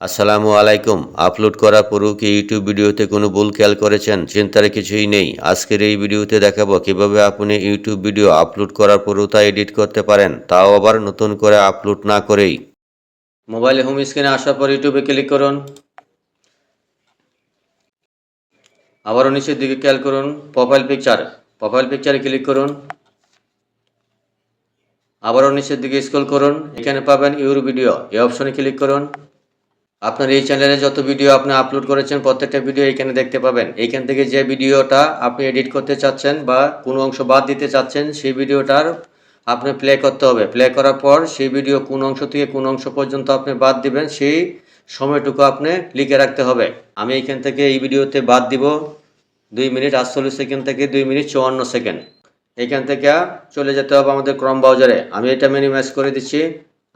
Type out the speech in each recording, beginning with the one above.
আসসালামু আলাইকুম। আপলোড করার পরেও কি ইউটিউব ভিডিওতে কোনো ভুল খেয়াল করেছেন? চিন্তার কিছুই নেই। আজকের এই ভিডিওতে দেখাবো কীভাবে আপনি ইউটিউব ভিডিও আপলোড করার পরেও তা এডিট করতে পারেন, তাও আবার নতুন করে আপলোড না করেই। মোবাইলে হোম স্ক্রিনে আসার পর ইউটিউবে ক্লিক করুন। আবারও নিচের দিকে খেয়াল করুন। প্রোফাইল পিকচার, প্রোফাইল পিকচারে ক্লিক করুন। আবারও নিচের দিকে স্ক্রল করুন। এখানে পাবেন ইউর ভিডিও। এই অপশনে ক্লিক করুন। আপনার এই চ্যানেলে যত ভিডিও আপনি আপলোড করেছেন, প্রত্যেকটা ভিডিও এখানে দেখতে পাবেন। এইখান থেকে যে ভিডিওটা আপনি এডিট করতে চাচ্ছেন বা কোনো অংশ বাদ দিতে চাচ্ছেন, সেই ভিডিওটার আপনি প্লে করতে হবে। প্লে করার পর সেই ভিডিও কোন অংশ থেকে কোন অংশ পর্যন্ত আপনি বাদ দিবেন, সেই সময়টুকু আপনি লিখে রাখতে হবে। আমি এইখান থেকে এই ভিডিওতে বাদ দিব দুই মিনিট, আটচল্লিশ সেকেন্ড থেকে দুই মিনিট চুয়ান্ন সেকেন্ড। এইখান থেকে চলে যেতে হবে আমাদের ক্রম ব্রাউজারে আমি এটা মিনিমাইজ করে দিচ্ছি।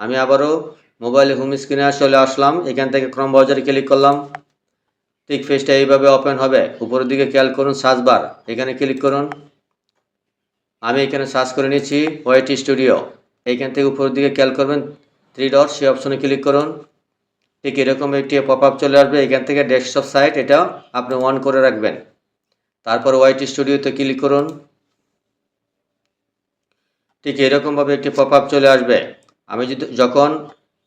আমি আবারও মোবাইলে হোম স্ক্রিনে চলে আসলাম। এখান থেকে ক্রম ব্রাউজারে ক্লিক করলাম। ঠিক ফেসটা এইভাবে ওপেন হবে। উপরের দিকে খেয়াল করুন সার্চ বার এখানে ক্লিক করুন। আমি এখানে সার্চ করে নিয়েছি ওয়াইটি স্টুডিও এইখান থেকে উপরের দিকে খেয়াল করবেন থ্রি ডট সেই অপশনে ক্লিক করুন। ঠিক এরকম একটি পপ আপ চলে আসবে। এখান থেকে ডেস্কটপ সাইট এটা আপনি অন করে রাখবেন। তারপর ওয়াইটি স্টুডিওতে ক্লিক করুন। ঠিক এরকমভাবে একটি পপ আপ চলে আসবে। আমি যদি যখন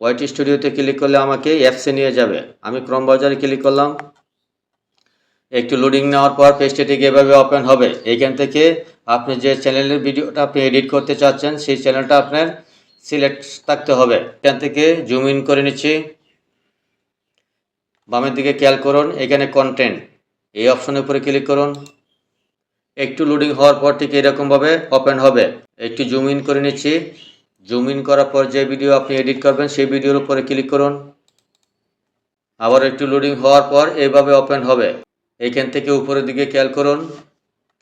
ওয়াইটি স্টুডিওতে ক্লিক করলে আমাকে অ্যাপসে নিয়ে যাবে। আমি ক্রম বাজারে ক্লিক করলাম। একটু লোডিং নেওয়ার পর পেজটি ঠিক এভাবে ওপেন হবে। এইখান থেকে আপনি যে চ্যানেলের ভিডিওটা আপনি এডিট করতে চাচ্ছেন, সেই চ্যানেলটা আপনার সিলেক্ট থাকতে হবে। এখান থেকে জুম ইন করে নিচ্ছি। বামের দিকে খেয়াল করুন, এখানে কন্টেন্ট এই অপশনের উপরে ক্লিক করুন। একটু লোডিং হওয়ার পর ঠিক এরকমভাবে ওপেন হবে। একটু জুম ইন করে নিচ্ছি। জুম ইন করার পর যে ভিডিও আপনি এডিট করবেন, সেই ভিডিওর উপরে ক্লিক করুন। আবার একটু লোডিং হওয়ার পর এইভাবে ওপেন হবে। এইখান থেকে উপরের দিকে খেয়াল করুন।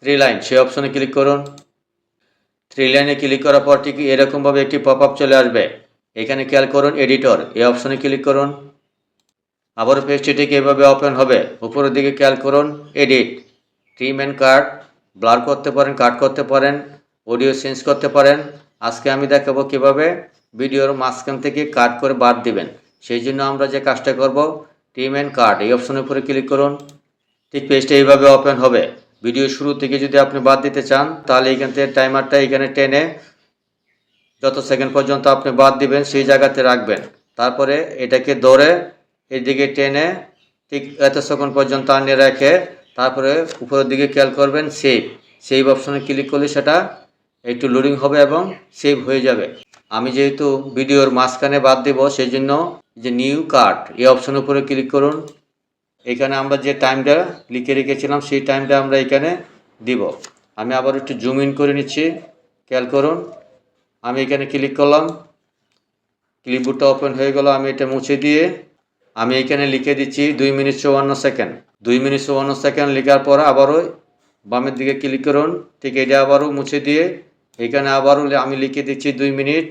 থ্রি লাইন সেই অপশনে ক্লিক করুন। থ্রি লাইনে ক্লিক করার পর ঠিক এরকমভাবে একটি পপ আপ চলে আসবে। এখানে খেয়াল করুন এডিটর এই অপশনে ক্লিক করুন। আবার পেজটি ঠিক এভাবে ওপেন হবে। উপরের দিকে খেয়াল করুন edit trim and cut blur করতে পারেন কাট করতে পারেন অডিও চেঞ্জ করতে পারেন। আজকে আমি দেখাবো কীভাবে ভিডিওর মাঝখান থেকে কাট করে বাদ দিবেন। সেই জন্য আমরা যে কাজটা করব ট্রিম অ্যান্ড কাট, এই অপশনের উপরে ক্লিক করুন। ঠিক পেজটা এইভাবে ওপেন হবে। ভিডিও শুরু থেকে যদি আপনি বাদ দিতে চান, তাহলে এখান থেকে টাইমারটা এখানে টেনে যত সেকেন্ড পর্যন্ত আপনি বাদ দিবেন, সেই জায়গাতে রাখবেন। তারপরে এটাকে ধরে এদিকে টেনে ঠিক এত সেকেন্ড পর্যন্ত আনিয়ে রেখে তারপরে উপরের দিকে খেয়াল করবেন, সেভ। সেভ অপশনে ক্লিক করলে সেটা একটু লোডিং হবে এবং সেভ হয়ে যাবে। আমি যেহেতু ভিডিওর মাঝখানে বাদ দেব সেই জন্য যে নিউ কার্ড এই অপশনের উপরে ক্লিক করুন। এখানে আমরা যে টাইমটা লিখে রেখেছিলাম, সেই টাইমটা আমরা এখানে দিব। আমি আবার একটু জুম ইন করে নিচ্ছি। খেয়াল করুন, আমি এখানে ক্লিক করলাম। ক্লিপবোর্ডটা ওপেন হয়ে গেল, আমি এটা মুছে দিয়ে আমি এখানে লিখে দিচ্ছি দুই মিনিট চৌয়ান্ন সেকেন্ড দুই মিনিট চৌয়ান্ন সেকেন্ড লেখার পর আবারও বামের দিকে ক্লিক করুন। ঠিক এটা আবারও মুছে দিয়ে এখানে আবার আমি লিখে দিচ্ছি দুই মিনিট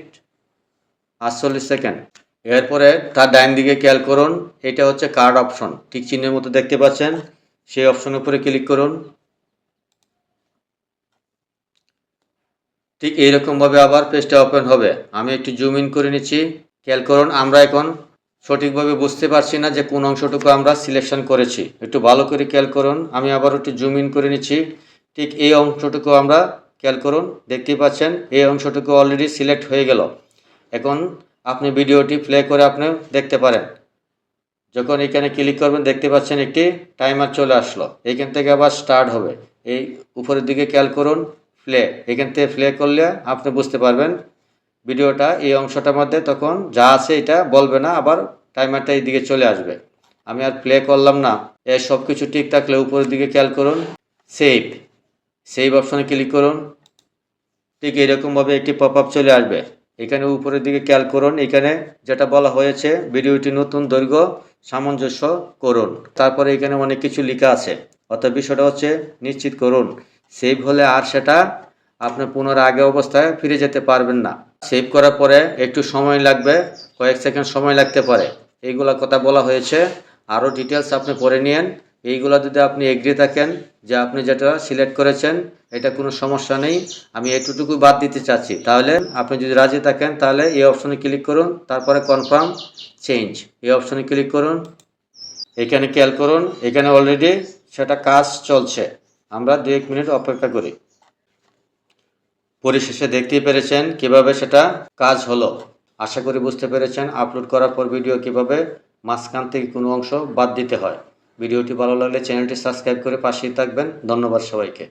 আটচল্লিশ সেকেন্ড। এরপরে তার ডাইন দিকে খেয়াল করুন, এটা হচ্ছে কার্ড অপশন ঠিক চিহ্নের মতো দেখতে পাচ্ছেন, সেই অপশনের উপরে ক্লিক করুন। ঠিক এইরকমভাবে আবার পেজটা ওপেন হবে। আমি একটু জুম ইন করে নিচ্ছি। খেয়াল করুন, আমরা এখন সঠিকভাবে বুঝতে পারছি না যে কোন অংশটুকু আমরা সিলেকশন করেছি। একটু ভালো করে খেয়াল করুন, আমি আবার একটু জুম ইন করে নিচ্ছি। ঠিক এই অংশটুকু আমরা খেয়াল করুন, দেখতেই পাচ্ছেন, এই অংশটুকু অলরেডি সিলেক্ট হয়ে গেল। এখন আপনি ভিডিওটি প্লে করে আপনি দেখতে পারেন। যখন এখানে ক্লিক করবেন, দেখতে পাচ্ছেন একটি টাইমার চলে আসলো। এইখান থেকে আবার স্টার্ট হবে। এই উপরের দিকে খেয়াল করুন প্লে এখান থেকে প্লে করলে আপনি বুঝতে পারবেন, ভিডিওটা এই অংশটার মধ্যে তখন যা আছে এটা বলবে না, আবার টাইমারটা এই দিকে চলে আসবে। আমি আর প্লে করলাম না। এর সব কিছু ঠিক থাকলে উপরের দিকে খেয়াল করুন সেভ সেভ অপশনে ক্লিক করুন। ঠিক এরকমভাবে একটি পপ আপ চলে আসবে। এখানে উপরের দিকে খেয়াল করুন, এখানে যেটা বলা হয়েছে, ভিডিওটি নতুন দৈর্ঘ্য, সামঞ্জস্য করুন। তারপরে এখানে অনেক কিছু লেখা আছে। অর্থাৎ বিষয়টা হচ্ছে নিশ্চিত করুন। সেভ হলে আর সেটা আপনি পুনরায় আগে অবস্থায় ফিরে যেতে পারবেন না। সেভ করার পরে একটু সময় লাগবে, কয়েক সেকেন্ড সময় লাগতে পারে। এইগুলা কথা বলা হয়েছে। আরও ডিটেলস আপনি পড়ে নিয়েন। এইগুলো যদি আপনি এগ্রি থাকেন যে আপনি যেটা সিলেক্ট করেছেন, এটা কোনো সমস্যা নেই। আমি এটুকু বাদ দিতে চাচ্ছি। তাহলে আপনি যদি রাজি থাকেন, তাহলে এই অপশনে ক্লিক করুন, তারপরে কনফার্ম চেঞ্জ এই অপশনে ক্লিক করুন, এখানে খেয়াল করুন, এখানে অলরেডি সেটা কাজ চলছে। আমরা দু এক মিনিট অপেক্ষা করি। পরিশেষে দেখতেই পেরেছেন কীভাবে সেটা কাজ হলো। আশা করি বুঝতে পেরেছেন। আপলোড করার পর ভিডিও কীভাবে মাঝখান থেকে কোনো অংশ বাদ দিতে হয়। ভিডিওটি ভালো লাগলে চ্যানেলটি সাবস্ক্রাইব করে পাশেই থাকবেন। ধন্যবাদ সবাইকে।